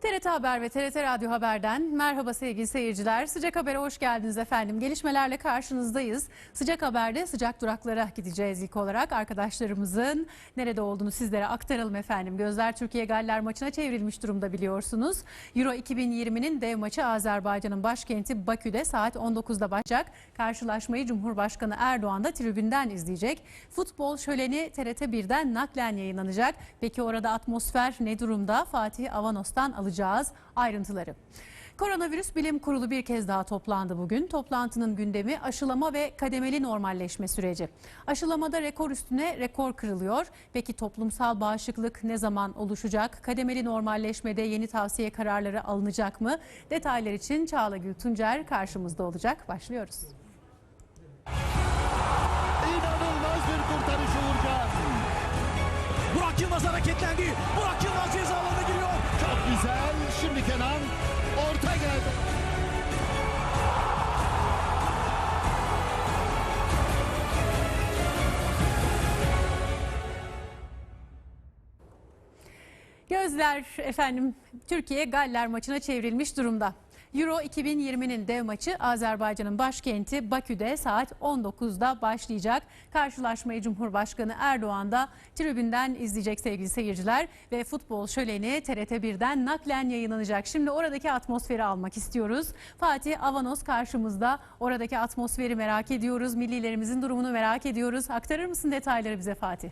TRT Haber ve TRT Radyo Haber'den merhaba sevgili seyirciler. Sıcak Haber'e hoş geldiniz efendim. Gelişmelerle karşınızdayız. Sıcak Haber'de sıcak duraklara gideceğiz ilk olarak. Arkadaşlarımızın nerede olduğunu sizlere aktaralım efendim. Gözler Türkiye Galler maçına çevrilmiş durumda biliyorsunuz. Euro 2020'nin dev maçı Azerbaycan'ın başkenti Bakü'de saat 19'da başlayacak. Karşılaşmayı Cumhurbaşkanı Erdoğan da tribünden izleyecek. Futbol şöleni TRT 1'den naklen yayınlanacak. Peki orada atmosfer ne durumda? Fatih Avanos'tan alacağız ayrıntıları. Koronavirüs Bilim Kurulu bir kez daha toplandı bugün. Toplantının gündemi aşılama ve kademeli normalleşme süreci. Aşılamada rekor üstüne rekor kırılıyor. Peki toplumsal bağışıklık ne zaman oluşacak? Kademeli normalleşmede yeni tavsiye kararları alınacak mı? Detaylar için Çağla Gül Tuncer karşımızda olacak. Başlıyoruz. İnanılmaz bir kurtarış Uğurcan. Burak Yılmaz hareketlendi. Burak Yılmaz ceza alanına giriyor. Şimdi Kenan orta geldi. Gözler efendim Türkiye Galler maçına çevrilmiş durumda. Euro 2020'nin dev maçı Azerbaycan'ın başkenti Bakü'de saat 19'da başlayacak. Karşılaşmayı Cumhurbaşkanı Erdoğan da tribünden izleyecek sevgili seyirciler ve futbol şöleni TRT 1'den naklen yayınlanacak. Şimdi oradaki atmosferi almak istiyoruz. Fatih Avanos karşımızda. Oradaki atmosferi merak ediyoruz. Millilerimizin durumunu merak ediyoruz. Aktarır mısın detayları bize Fatih?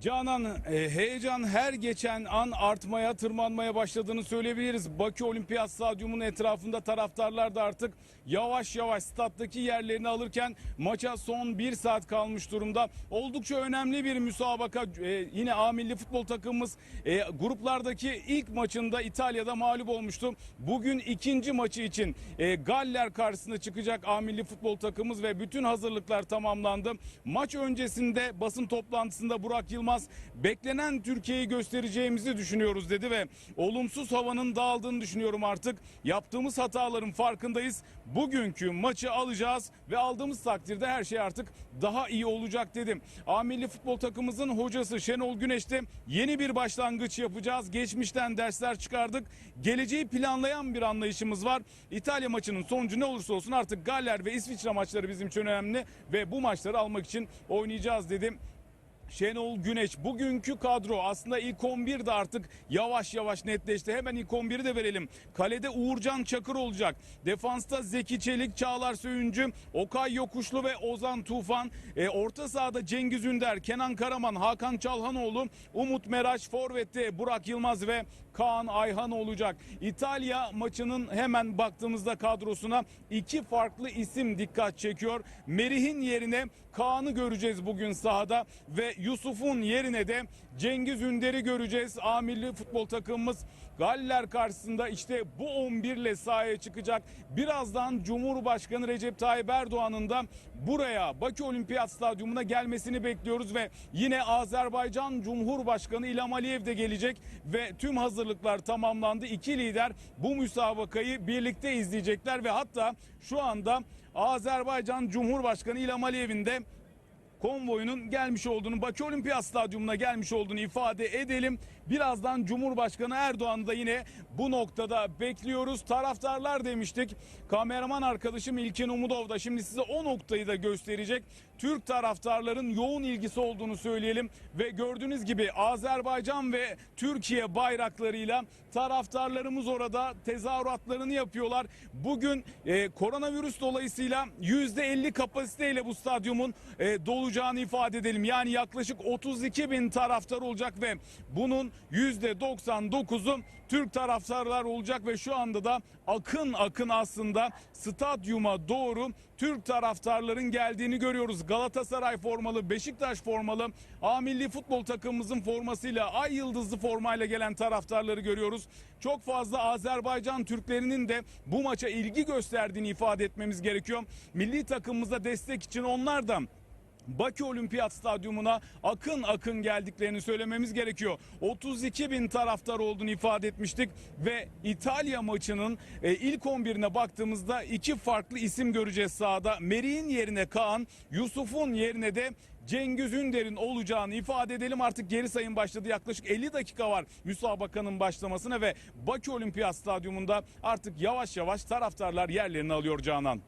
Canan e, heyecan her geçen an artmaya tırmanmaya başladığını söyleyebiliriz. Bakü Olimpiyat Stadyumu'nun etrafında taraftarlar da artık yavaş yavaş stat'taki yerlerini alırken maça son bir saat kalmış durumda. Oldukça önemli bir müsabaka. E, yine A milli futbol takımımız e, gruplardaki ilk maçında İtalya'da mağlup olmuştu. Bugün ikinci maçı için e, Galler karşısına çıkacak A milli futbol takımımız ve bütün hazırlıklar tamamlandı. Maç öncesinde basın toplantısında Burak Yılmaz beklenen Türkiye'yi göstereceğimizi düşünüyoruz dedi ve olumsuz havanın dağıldığını düşünüyorum artık. Yaptığımız hataların farkındayız. Bugünkü maçı alacağız ve aldığımız takdirde her şey artık daha iyi olacak dedim. A milli futbol takımımızın hocası Şenol Güneş'te yeni bir başlangıç yapacağız. Geçmişten dersler çıkardık. Geleceği planlayan bir anlayışımız var. İtalya maçının sonucu ne olursa olsun artık Galler ve İsviçre maçları bizim için önemli ve bu maçları almak için oynayacağız dedim. Şenol Güneş bugünkü kadro aslında ilk 11 de artık yavaş yavaş netleşti. Hemen ilk 11'i de verelim. Kalede Uğurcan Çakır olacak. Defansta Zeki Çelik, Çağlar Söyüncü, Okay Yokuşlu ve Ozan Tufan. E, orta sahada Cengiz Ünder, Kenan Karaman, Hakan Çalhanoğlu, Umut Meraş, Forvet'te Burak Yılmaz ve Kaan Ayhan olacak. İtalya maçının hemen baktığımızda kadrosuna iki farklı isim dikkat çekiyor. Merih'in yerine Kaan'ı göreceğiz bugün sahada ve Yusuf'un yerine de Cengiz Ünder'i göreceğiz. A milli futbol takımımız Galler karşısında işte bu 11 ile sahaya çıkacak. Birazdan Cumhurbaşkanı Recep Tayyip Erdoğan'ın da buraya Bakü Olimpiyat Stadyumuna gelmesini bekliyoruz ve yine Azerbaycan Cumhurbaşkanı İlham Aliyev de gelecek ve tüm hazırlıklar tamamlandı. İki lider bu müsabakayı birlikte izleyecekler ve hatta şu anda Azerbaycan Cumhurbaşkanı İlham Aliyev'in de konvoyunun gelmiş olduğunu, Bakü Olimpiyat Stadyumuna gelmiş olduğunu ifade edelim. Birazdan Cumhurbaşkanı Erdoğan'ı da yine bu noktada bekliyoruz. Taraftarlar demiştik. Kameraman arkadaşım İlkin Umudov da şimdi size o noktayı da gösterecek. Türk taraftarların yoğun ilgisi olduğunu söyleyelim ve gördüğünüz gibi Azerbaycan ve Türkiye bayraklarıyla taraftarlarımız orada tezahüratlarını yapıyorlar. Bugün e, koronavirüs dolayısıyla %50 kapasiteyle bu stadyumun e, dolacağını ifade edelim. Yani yaklaşık 32 bin taraftar olacak ve bunun %99'u Türk taraftarlar olacak ve şu anda da akın akın aslında stadyuma doğru Türk taraftarların geldiğini görüyoruz. Galatasaray formalı, Beşiktaş formalı, A milli futbol takımımızın formasıyla, ay yıldızlı formayla gelen taraftarları görüyoruz. Çok fazla Azerbaycan Türklerinin de bu maça ilgi gösterdiğini ifade etmemiz gerekiyor. Milli takımımıza destek için onlar da Bakü Olimpiyat Stadyumuna akın akın geldiklerini söylememiz gerekiyor. 32 bin taraftar olduğunu ifade etmiştik ve İtalya maçının e, ilk 11'ine baktığımızda iki farklı isim göreceğiz sahada. Meri'nin yerine Kaan, Yusuf'un yerine de Cengiz Ünder'in olacağını ifade edelim. Artık geri sayım başladı. Yaklaşık 50 dakika var müsabakanın başlamasına ve Bakü Olimpiyat Stadyumunda artık yavaş yavaş taraftarlar yerlerini alıyor Canan.